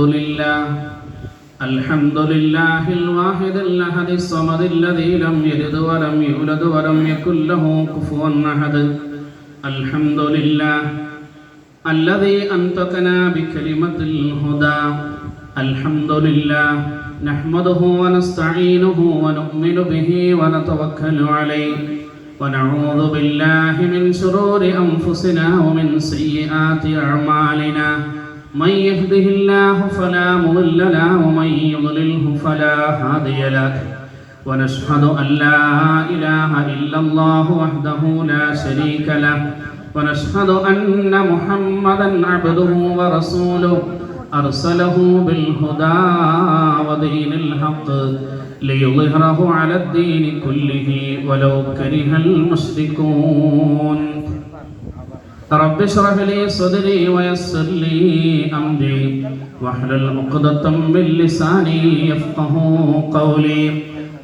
لله الحمد لله الواحد الأحد الصمد الذي لم يلد ولم يولد ولم يكن له كفوا أحد. الحمد لله الذي أنطقنا بكلمة الهدى. الحمد لله نحمده ونستعينه ونؤمن به ونتوكل عليه. ونعوذ بالله من شرور أنفسنا ومن سيئات أعمالنا. من يهده الله فلا مضل له ومن يضلله فلا هادي له ونشهد أن لا إله إلا الله وحده لا شريك له ونشهد أن محمدا عبده ورسوله أرسله بالهدى ودين الحق ليظهره على الدين كله ولو كره المشركون رب اشرح لي صدري ويسر لي أمري. واحلل عقدة من لساني يفقه قولي.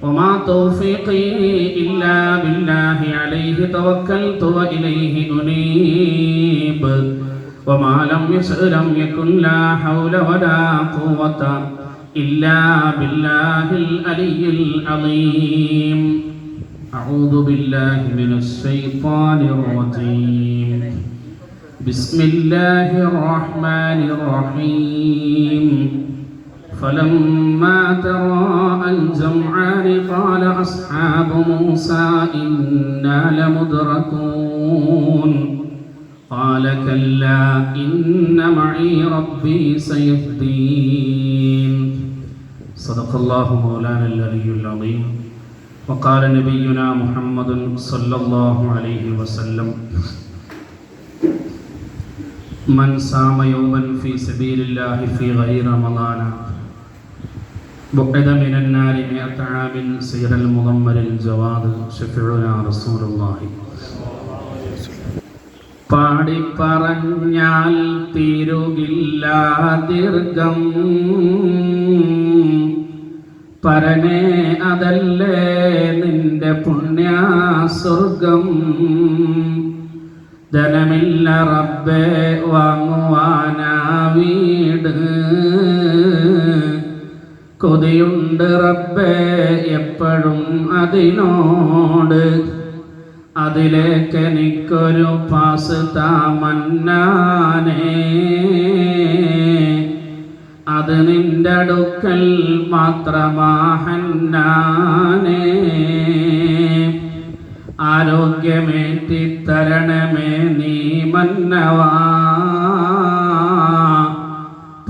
وما توفيقي إلا بالله عليه توكلت وإليه أنيب. وما لم يشأ لم يكن لا حول ولا قوة إلا بالله العلي العظيم. أعوذ بالله من الشيطان الرجيم. بسم الله الرحمن الرحيم. فلما تراءى الجمعان قال أصحاب موسى إنا لمدركون. قال كلا إن معي ربي سيهدين. صدق الله مولانا العلي العظيم. وقال نبينا محمد صلى الله عليه وسلم. من صام يوما في سبيل الله في غير رمضان بعد من النار مئة عام سير المضمر الجواد شفعنا رسول الله പാടി പറഞ്ഞാൽ തീരുകില്ല ദീർഘം പരനെ അതല്ലേ നിന്റെ പുണ്യ സ്വർഗം ധനമില്ല റബ്ബെ വാങ്ങുവാനാ വീട്. കൊതിയുണ്ട് റബ്ബെ എപ്പോഴും അതിനോട്. അതിലേക്ക് എനിക്കൊരു പാസ് താമന്നാനേ. അത് നിന്റെ അടുക്കൽ മാത്രമാഹന്നാനേ ആരോഗ്യമേറ്റി തരണമേ നീ മന്നവാ.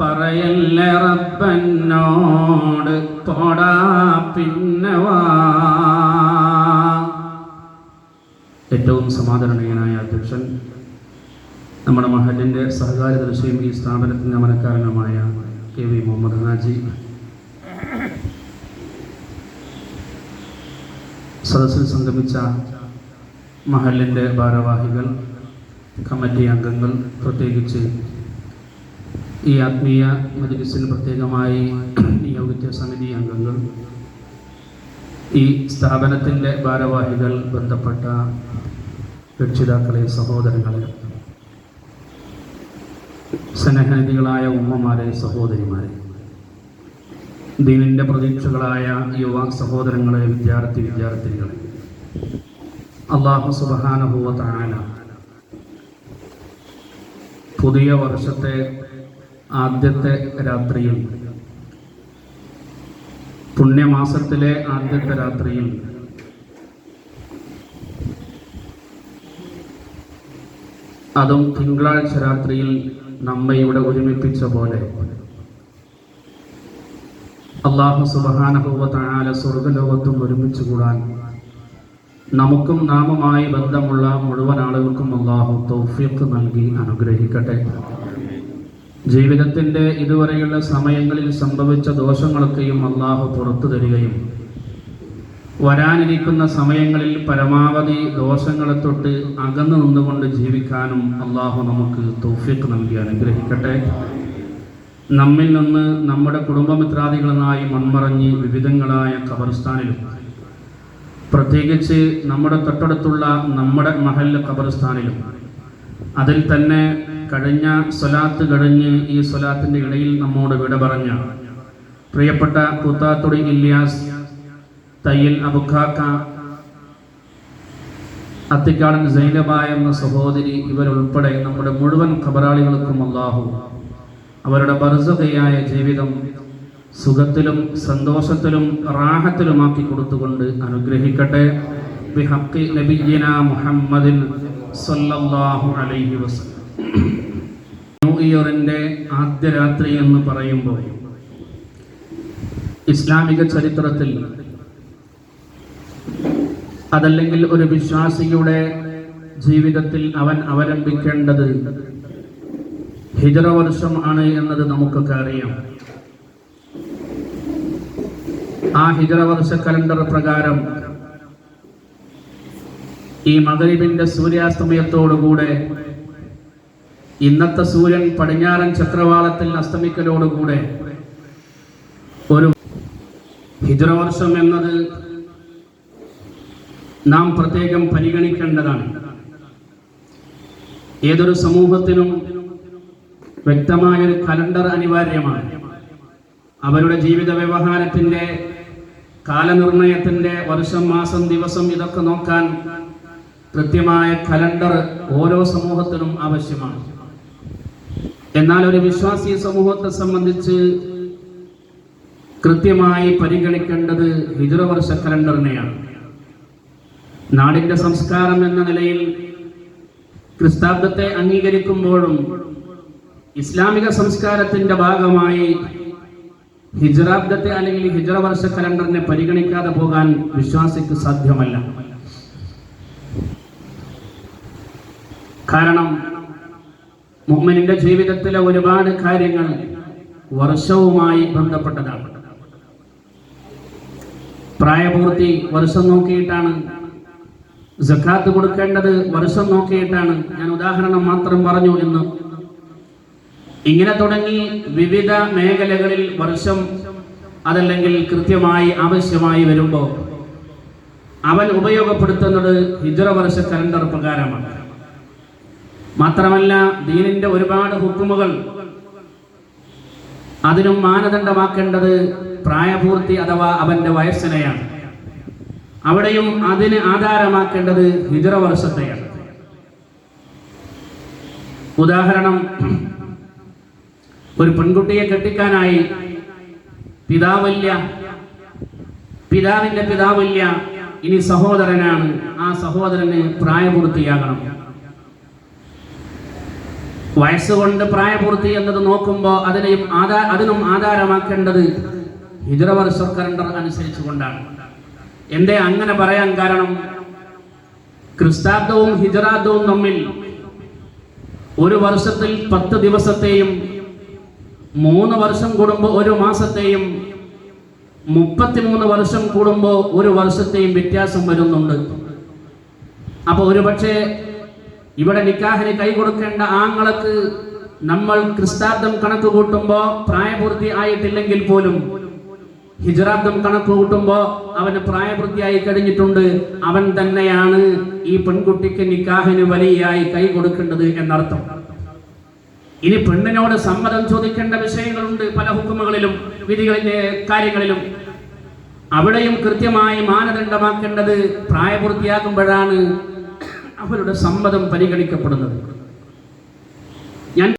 പറയല്ല റബ്ബനോട് പോടാ പിന്നവാ. ഏറ്റവും സമാധാനീയനായ അധ്യക്ഷൻ നമ്മുടെ മഹലിന്റെ സഹകാരി ദൃശ്യം ഈ സ്ഥാപനത്തിന്റെ അമരക്കാരനുമായ കെ വി മുഹമ്മദ് ഹാജി സദസ്സിൽ സംഗമിച്ച മഹലിന്റെ ഭാരവാഹികൾ കമ്മിറ്റി അംഗങ്ങൾ പ്രത്യേകിച്ച് ഈ ആത്മീയ മജ്ലിസിന് പ്രത്യേകമായി നിയോഗിച്ച സമിതി അംഗങ്ങൾ ഈ സ്ഥാപനത്തിന്റെ ഭാരവാഹികൾ ബന്ധപ്പെട്ട രക്ഷിതാക്കളെ സഹോദരങ്ങളെ സ്നേഹനിധികളായ ഉമ്മമാരെ സഹോദരിമാരെ ദീനിന്റെ പ്രതീക്ഷകളായ യുവ സഹോദരങ്ങളെ വിദ്യാർത്ഥി വിദ്യാർത്ഥിനികളെ അള്ളാഹു സുബാനുഭൂവ താന പുതിയ വർഷത്തെ ആദ്യത്തെ രാത്രിയിൽ പുണ്യമാസത്തിലെ ആദ്യത്തെ രാത്രിയിൽ അതും തിങ്കളാഴ്ച രാത്രിയിൽ നമ്മെ ഇവിടെ ഒരുമിപ്പിച്ച പോലെ അള്ളാഹു സുബാനഹുവല സ്വർഗലോകത്തും ഒരുമിച്ച് കൂടാൻ നമുക്കും നാമമായി ബന്ധമുള്ള മുഴുവൻ ആളുകൾക്കും അള്ളാഹു തൗഫീഖ് നൽകി അനുഗ്രഹിക്കട്ടെ. ജീവിതത്തിന്റെ ഇതുവരെയുള്ള സമയങ്ങളിൽ സംഭവിച്ച ദോഷങ്ങളൊക്കെയും അള്ളാഹു പുറത്തു തരികയും വരാനിരിക്കുന്ന സമയങ്ങളിൽ പരമാവധി ദോഷങ്ങളെ തൊട്ട് അകന്നു നിന്നുകൊണ്ട് ജീവിക്കാനും അള്ളാഹു നമുക്ക് തൗഫീഖ് നൽകി അനുഗ്രഹിക്കട്ടെ. നമ്മിൽ നിന്ന് നമ്മുടെ കുടുംബമിത്രാദികളുമായി മൺമറഞ്ഞ് വിവിധങ്ങളായ ഖബർസ്ഥാനിലും പ്രത്യേകിച്ച് നമ്മുടെ തൊട്ടടുത്തുള്ള നമ്മുടെ മഹല്ല ഖബർസ്ഥാനിലും. അതിൽ തന്നെ കഴിഞ്ഞ സ്വലാത്ത് കഴിഞ്ഞ് ഈ സ്വലാത്തിന്റെ ഇടയിൽ നമ്മോട് വിട പറഞ്ഞ പ്രിയപ്പെട്ട പുത്താത്തുടി ഇല്യാസ് തയ്യൽ അബുഖാക്ക അത്തിക്കാടൻ സൈനബ എന്ന സഹോദരി ഇവരുൾപ്പെടെ നമ്മുടെ മുഴുവൻ ഖബറാളികൾക്കും അള്ളാഹു അവരുടെ ബർസതയായ ജീവിതം സുഖത്തിലും സന്തോഷത്തിലും റാഹത്തിലുമാക്കി കൊടുത്തുകൊണ്ട് അനുഗ്രഹിക്കട്ടെ. മുഹമ്മദിൻ അലൈഹി വസല്ലം. ന്യൂ ഇയറിന്റെ ആദ്യ രാത്രി എന്ന് പറയുമ്പോൾ ഇസ്ലാമിക ചരിത്രത്തിൽ അതല്ലെങ്കിൽ ഒരു വിശ്വാസിയുടെ ജീവിതത്തിൽ അവൻ അവലംബിക്കേണ്ടത് ഹിജറ വർഷം ആണ് എന്നത് നമുക്കൊക്കെ അറിയാം. ആ ഹിജറ വർഷ കലണ്ടർ പ്രകാരം ഈ മകരീബിന്റെ സൂര്യാസ്തമയത്തോടുകൂടെ ഇന്നത്തെ സൂര്യൻ പടിഞ്ഞാറൻ ചക്രവാളത്തിൽ അസ്തമിക്കലോടുകൂടെ ഒരു ഹിജറവർഷം എന്നത് നാം പ്രത്യേകം പരിഗണിക്കേണ്ടതാണ്. ഏതൊരു സമൂഹത്തിനും വ്യക്തമായൊരു കലണ്ടർ അനിവാര്യമാണ്. അവരുടെ ജീവിത വ്യവഹാരത്തിന്റെ കാലനിർണയത്തിന്റെ വർഷം മാസം ദിവസം ഇതൊക്കെ നോക്കാൻ കൃത്യമായ കലണ്ടർ ഓരോ സമൂഹത്തിനും ആവശ്യമാണ്. എന്നാൽ ഒരു വിശ്വാസി സമൂഹത്തെ സംബന്ധിച്ച് കൃത്യമായി പരിഗണിക്കേണ്ടത് ഹിജറ കലണ്ടറിനെയാണ്. നാടിന്റെ സംസ്കാരം എന്ന നിലയിൽ ക്രിസ്താബ്ദത്തെ അംഗീകരിക്കുമ്പോഴും ഇസ്ലാമിക സംസ്കാരത്തിന്റെ ഭാഗമായി ഹിജറാബ്ദത്തെ അല്ലെങ്കിൽ ഹിജറ വർഷ കലണ്ടറിനെ പരിഗണിക്കാതെ പോകാൻ വിശ്വാസിക്ക് സാധ്യമല്ല. കാരണം മുഹമ്മനിന്റെ ജീവിതത്തിലെ ഒരുപാട് കാര്യങ്ങൾ വർഷവുമായി ബന്ധപ്പെട്ടതാണ്. പ്രായപൂർത്തി വർഷം നോക്കിയിട്ടാണ് ജക്കാത്ത് കൊടുക്കേണ്ടത് വർഷം നോക്കിയിട്ടാണ്. ഞാൻ ഉദാഹരണം മാത്രം പറഞ്ഞു എന്ന് ഇങ്ങനെ തുടങ്ങി വിവിധ മേഖലകളിൽ വർഷം അതല്ലെങ്കിൽ കൃത്യമായി ആവശ്യമായി വരുമ്പോൾ അവൻ ഉപയോഗപ്പെടുത്തുന്നത് ഹിജറ വർഷ കലണ്ടർ പ്രകാരമാണ്. മാത്രമല്ല ദീനിന്റെ ഒരുപാട് ഹുക്കുമുകൾ അതിനും മാനദണ്ഡമാക്കേണ്ടത് പ്രായപൂർത്തി അഥവാ അവന്റെ വയസ്സിനെയാണ്. അവിടെയും അതിന് ആധാരമാക്കേണ്ടത് ഹിജറ വർഷത്തെയാണ്. ഉദാഹരണം ഒരു പെൺകുട്ടിയെ കെട്ടിക്കാനായി പിതാവില്ല പിതാവിന്റെ പിതാവില്ല ഇനി സഹോദരനാണ്. ആ സഹോദരന് പ്രായപൂർത്തിയാകണം. വയസ്സുകൊണ്ട് പ്രായപൂർത്തി എന്നത് നോക്കുമ്പോൾ അതിനെയും ആധാ അതിനും ആധാരമാക്കേണ്ടത് ഹിജറവർഷ കലണ്ടർ അനുസരിച്ച് കൊണ്ടാണ് എന്തേ അങ്ങനെ പറയാൻ കാരണം? ക്രിസ്താബ്ദവും ഹിജറാബ്ദവും തമ്മിൽ ഒരു വർഷത്തിൽ പത്ത് ദിവസത്തെയും മൂന്ന് വർഷം കൂടുമ്പോൾ ഒരു മാസത്തെയും മുപ്പത്തിമൂന്ന് വർഷം കൂടുമ്പോൾ ഒരു വർഷത്തെയും വ്യത്യാസം വരുന്നുണ്ട്. അപ്പോൾ ഒരുപക്ഷെ ഇവിടെ നിക്കാഹിന് കൈ കൊടുക്കേണ്ട ആങ്ങൾക്ക് നമ്മൾ ക്രിസ്താബ്ദം കണക്ക് കൂട്ടുമ്പോൾ പ്രായപൂർത്തി ആയിട്ടില്ലെങ്കിൽ പോലും ഹിജറാബ്ദം കണക്ക് കൂട്ടുമ്പോൾ അവന് പ്രായപൂർത്തിയായി കഴിഞ്ഞിട്ടുണ്ട്. അവൻ തന്നെയാണ് ഈ പെൺകുട്ടിക്ക് നിക്കാഹിന് വലിയായി കൈ കൊടുക്കേണ്ടത് എന്നർത്ഥം. ഇനി പെണ്ണിനോട് സമ്മതം ചോദിക്കേണ്ട വിഷയങ്ങളുണ്ട് പല ഹുക്കുമകളിലും വിധികളിലെ കാര്യങ്ങളിലും. അവിടെയും കൃത്യമായി മാനദണ്ഡമാക്കേണ്ടത് പ്രായപൂർത്തിയാകുമ്പോഴാണ് അവരുടെ സമ്മതം പരിഗണിക്കപ്പെടുന്നത്. ഞാൻ